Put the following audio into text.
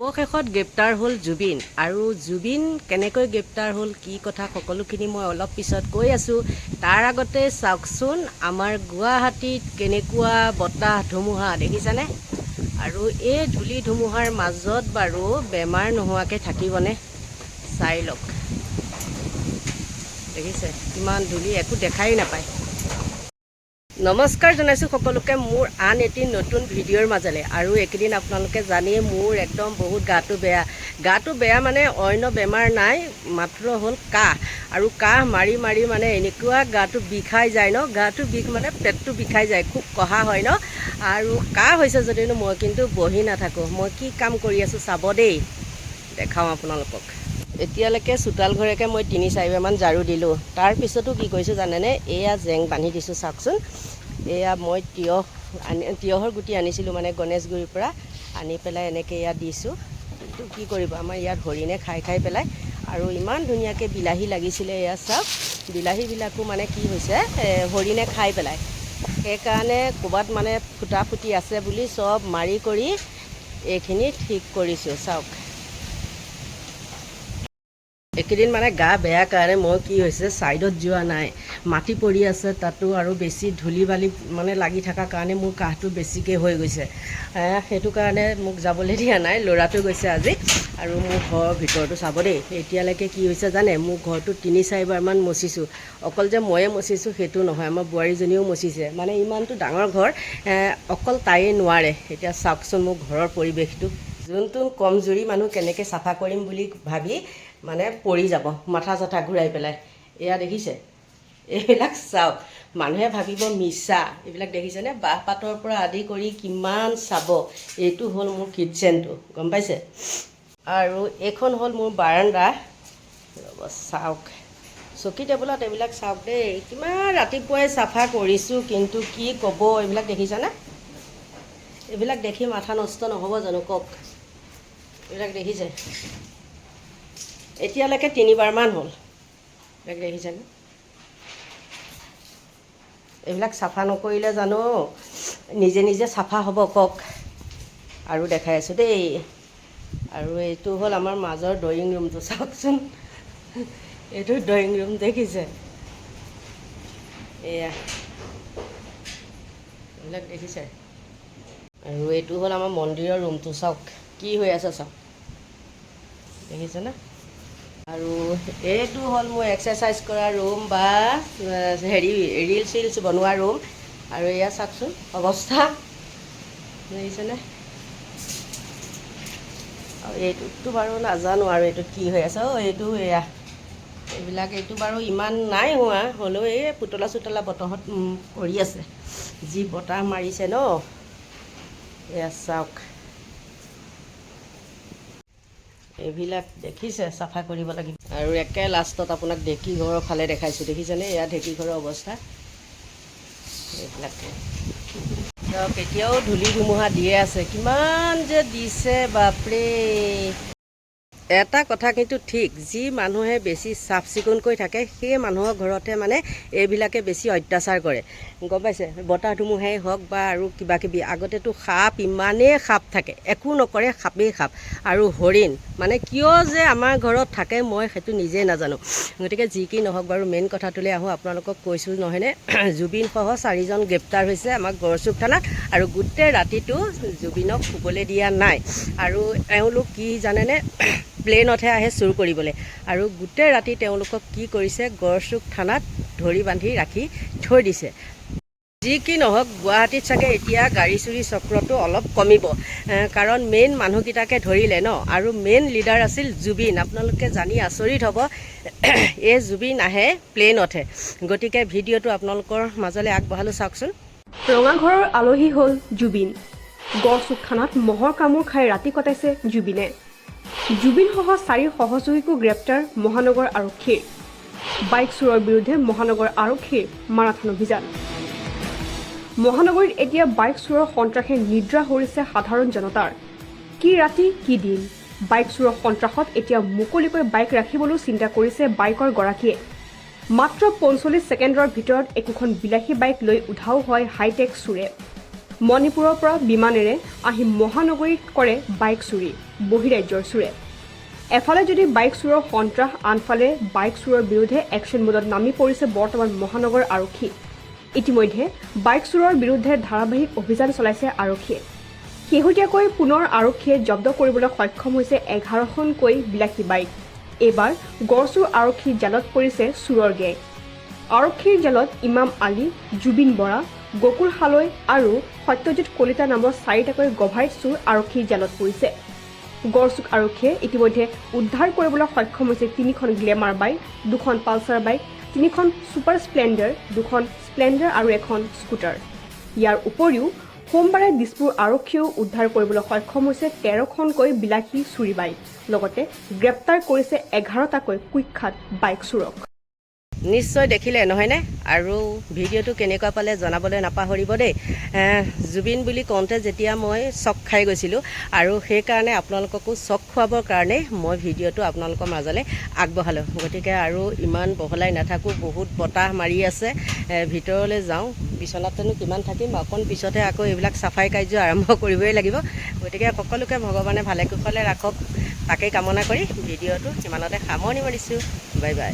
অৱশেষত গ্ৰেপ্তাৰ হ'ল জুবিন। আৰু জুবিন কেনেকৈ গ্ৰেপ্তাৰ হ'ল কি কথা সকলোখিনি মই অলপ পিছত কৈ আছোঁ। তাৰ আগতে চাওকচোন আমাৰ গুৱাহাটীত কেনেকুৱা বতাহ ধুমুহা দেখিছানে? আৰু এই ধূলি ধুমুহাৰ মাজত বাৰু বেমাৰ নোহোৱাকৈ থাকিবনে? চাই লওক। দেখিছে কিমান ধূলি একো দেখাই নাপায়। নমস্কাৰ জনাইছোঁ সকলোকে মোৰ আন এটি নতুন ভিডিঅ'ৰ মাজলৈ আৰু এইকেইদিন আপোনালোকে জানেই মোৰ একদম বহুত গাটো বেয়া। গাটো বেয়া মানে অন্য বেমাৰ নাই মাত্ৰ হ'ল কাহ। আৰু কাহ মাৰি মাৰি মানে এনেকুৱা গাটো বিষাই যায় ন গাটো বিষ মানে পেটটো বিষাই যায় খুব কহা হয় ন। আৰু কাহ হৈছে যদিও মই কিন্তু বহি নাথাকোঁ। মই কি কাম কৰি আছোঁ চাব দেই। দেখাওঁ আপোনালোকক। এতিয়ালৈকে চোতাল ঘৰকে মই তিনি চাৰিবাৰমান ঝাৰু দিলোঁ। তাৰপিছতো কি কৰিছোঁ জানেনে? এয়া জেং বান্ধি দিছোঁ, চাওকচোন। এয়া মই তিয়হ আনি, তিয়হৰ গুটি আনিছিলোঁ মানে গণেশগুৰিৰ পৰা। আনি পেলাই এনেকৈ ইয়াত দিছোঁ। কিন্তু কি কৰিব? আমাৰ ইয়াত হৰিণে খাই খাই পেলাই। আৰু ইমান ধুনীয়াকৈ বিলাহী লাগিছিলে এয়া চাওক। বিলাহীবিলাকো মানে কি হৈছে হৰিণে খাই পেলাই। সেইকাৰণে ক'ৰবাত মানে ফুটা ফুটি আছে বুলি চব মাৰি কৰি এইখিনি ঠিক কৰিছোঁ, চাওক। এইকেইদিন মানে গা বেয়া কাৰণে মই কি হৈছে ছাইডত যোৱা নাই। মাটি পৰি আছে, তাতো আৰু বেছি ধূলি বালি মানে লাগি থকাৰ কাৰণে মোৰ কাহটো বেছিকৈ হৈ গৈছে। সেইটো কাৰণে মোক যাবলৈ দিয়া নাই, ল'ৰাটো গৈছে আজি আৰু মোৰ ঘৰৰ ভিতৰটো চাব দেই। এতিয়ালৈকে কি হৈছে জানে, মোৰ ঘৰটো তিনি চাৰিবাৰমান মচিছোঁ। অকল যে ময়ে মচিছোঁ, সেইটো নহয়, আমাৰ বোৱাৰীজনীও মচিছে। মানে ইমানটো ডাঙৰ ঘৰ অকল তাইয়ে নোৱাৰে। এতিয়া চাওকচোন মোৰ ঘৰৰ পৰিৱেশটো যোনটো কমজুৰি মানুহ কেনেকৈ চাফা কৰিম বুলি ভাবি মানে পৰি যাব মাথা চাথা ঘূৰাই পেলাই। এয়া দেখিছে? এইবিলাক চাওক মানুহে ভাবিব মিছা। এইবিলাক দেখিছেনে? বাঁহ পাতৰ পৰা আদি কৰি কিমান চাব। এইটো হ'ল মোৰ কিটচেনটো গম পাইছে? আৰু এইখন হ'ল মোৰ বাৰাণ্ডা। ৰ'ব চাওক। চকী টেবুলত এইবিলাক চাওক দেই। কিমান ৰাতিপুৱাই চাফা কৰিছোঁ কিন্তু কি ক'ব এইবিলাক দেখিছেনে? এইবিলাক দেখি মাথা নষ্ট নহ'ব জানো কওক? এইবিলাক দেখিছে এতিয়ালৈকে তিনিবাৰমান হ'ল। এইবিলাক দেখিছেনে এইবিলাক চাফা নকৰিলে জানো? নিজে নিজে চাফা হ'ব কওক। আৰু দেখাই আছোঁ দেই। আৰু এইটো হ'ল আমাৰ মাজৰ ড্ৰয়িং ৰুমটো চাওকচোন। এইটো ড্ৰয়িং ৰুম দেখিছে। এয়া। এইবিলাক দেখিছে। আৰু এইটো হ'ল আমাৰ মন্দিৰৰ ৰুমটো চাওক। কি হৈ আছে চাওক দেখিছেনে আৰু এইটো হ'ল মোৰ এক্সাৰচাইজ কৰা ৰুম বা হেৰি ৰিলচ চিলচ বনোৱা ৰুম আৰু এয়া চাওকচোন অৱস্থা। দেখিছেনে আৰু এইটোততো বাৰু নাজানো আৰু এইটোত কি হৈ আছে। অ' এইটো এয়া এইবিলাক এইটো বাৰু ইমান নাই হোৱা। হ'লেও এই পুতলা চুতলা বতাহত পৰি আছে। যি বতাহ মাৰিছে ন? এয়া চাওক। এইবিলাক দেখিছে চাফা কৰিব লাগিব আৰু একে লাষ্টত আপোনাক ঢেঁকী ঘৰৰ ফালে দেখাইছোঁ দেখিছেনে? এয়া ঢেঁকী ঘৰৰ অৱস্থা। এইবিলাক। চাওক এতিয়াও ধূলি ধুমুহা দিয়ে আছে। কিমান যে দিছে বাপৰে! এটা কথা কিন্তু ঠিক যি মানুহে বেছি চাফ চিকুণকৈ থাকে সেই মানুহৰ ঘৰতহে মানে এইবিলাকে বেছি অত্যাচাৰ কৰে। গম পাইছে? বতাহ ধুমুহাই হওক বা আৰু কিবা কিবি আগতেতো সাপ ইমানেই সাপ থাকে একো নকৰে সাপেই সাপ। আৰু হৰিণ মানে কিয় যে আমাৰ ঘৰত থাকে মই সেইটো নিজেই নাজানো। গতিকে যি কি নহওক বাৰু মেইন কথাটোলৈ আহোঁ আপোনালোকক কৈছোঁ নহয়নে? জুবিনসহ চাৰিজন গ্ৰেপ্তাৰ হৈছে আমাৰ গড়চুক থানাত আৰু গোটেই ৰাতিটো জুবিনক শুবলৈ দিয়া নাই। আৰু এওঁলোক কি জানেনে? প্লেইনতহে আহে চুৰ কৰিবলৈ। আৰু গোটেই ৰাতি তেওঁলোকক কি কৰিছে গড়চুক থানাত ধৰি বান্ধি ৰাখি থৈ দিছে। যি কি নহওক গুৱাহাটীত চাগে এতিয়া গাড়ী চুৰি চক্ৰটো অলপ কমিব। কাৰণ মেইন মানুহকেইটাকে ধৰিলে ন? আৰু মেইন লিডাৰ আছিল জুবিন। আপোনালোকে জানি আচৰিত হ'ব এই জুবিন আহে প্লেইনতহে গতিকে ভিডিঅ'টো আপোনালোকৰ মাজলৈ আগবঢ়ালোঁ চাওকচোন। ৰঙাঘৰৰ আলহী হ'ল জুবিন। গড়চুক থানাত মহৰ কামোৰ খাই ৰাতি কটাইছে জুবিনে। জুবিনসহ চাৰি সহযোগীকো গ্ৰেপ্তাৰ মহানগৰ আৰক্ষীৰ। বাইক চোৰৰ বিৰুদ্ধে মহানগৰ আৰক্ষীৰ মাৰাথন অভিযান। মহানগৰীত এতিয়া বাইক চোৰৰ সন্ত্ৰাসে নিদ্ৰা হৰিছে সাধাৰণ জনতাৰ। কি ৰাতি কি দিন? বাইক চোৰৰ সন্ত্ৰাসত এতিয়া মুকলিকৈ বাইক ৰাখিবলৈও চিন্তা কৰিছে বাইকৰ গৰাকীয়ে। মাত্ৰ পঞ্চল্লিছ ছেকেণ্ডৰ ভিতৰত একোখন বিলাসী বাইক লৈ উধাও হয় হাইটেক চোৰে। মণিপুৰৰ পৰা বিমানেৰে আহি মহানগৰীত কৰে বাইক চুৰি। বহিৰাজ্যৰ চোৰে। এফালে যদি বাইক চোৰৰ সন্ত্ৰাস, আনফালে বাইক চোৰৰ বিৰুদ্ধে একশ্যন মোডত নামি পৰিছে বৰ্তমান মহানগৰ আৰক্ষী। ইতিমধ্যে বাইক চোৰৰ বিৰুদ্ধে ধাৰাবাহিক অভিযান চলাইছে আৰক্ষীয়ে। শেহতীয়াকৈ পুনৰ আৰক্ষীয়ে জব্দ কৰিবলৈ সক্ষম হৈছে এঘাৰখনকৈ বিলাসী বাইক। এইবাৰ গড়চুৰ আৰক্ষীৰ জালত পৰিছে চোৰৰ গেং। আৰক্ষীৰ জালত ইমাম আলী, জুবিন বৰা, গকুল হালৈ আৰু সত্যজিৎ কলিতা নামৰ চাৰিটাকৈ গভাই চোৰ আৰক্ষীৰ জালত পৰিছে। গড়চুক আৰক্ষীয়ে ইতিমধ্যে উদ্ধাৰ কৰিবলৈ সক্ষম হৈছে তিনিখন গ্লেমাৰ বাইক, দুখন পালচাৰ বাইক, তিনিখন ছুপাৰ স্প্লেণ্ডাৰ, দুখন স্প্লেণ্ডাৰ আৰু এখন স্কুটাৰ। ইয়াৰ উপৰিও, সোমবাৰে দিছপুৰ আৰক্ষীয়েও উদ্ধাৰ কৰিবলৈ সক্ষম হৈছে তেৰখনকৈ বিলাসী চুৰি বাইক। লগতে গ্ৰেপ্তাৰ কৰিছে এঘাৰটাকৈ কুখ্যাত বাইক চোৰক। নিশ্চয় দেখিলে নহয়নে আৰু ভিডিঅ'টো কেনেকুৱা পালে জনাবলৈ নাপাহৰিব দেই। জুবিন বুলি কওঁতে যেতিয়া মই চক খাই গৈছিলোঁ আৰু সেইকাৰণে আপোনালোককো চক খুৱাবৰ কাৰণে মই ভিডিঅ'টো আপোনালোকৰ মাজলৈ আগবঢ়ালোঁ। গতিকে আৰু ইমান বহলাই নাথাকোঁ বহুত বতাহ মাৰি আছে। ভিতৰলৈ যাওঁ। বিচনাতনো কিমান থাকিম অকণ পিছতহে আকৌ এইবিলাক চাফাই কাৰ্য আৰম্ভ কৰিবই লাগিব। গতিকে সকলোকে ভগৱানে ভালে কুশলে ৰাখক। তাকেই কামনা কৰি ভিডিঅ'টো সিমানতে সামৰণি মাৰিছোঁ। Bye bye.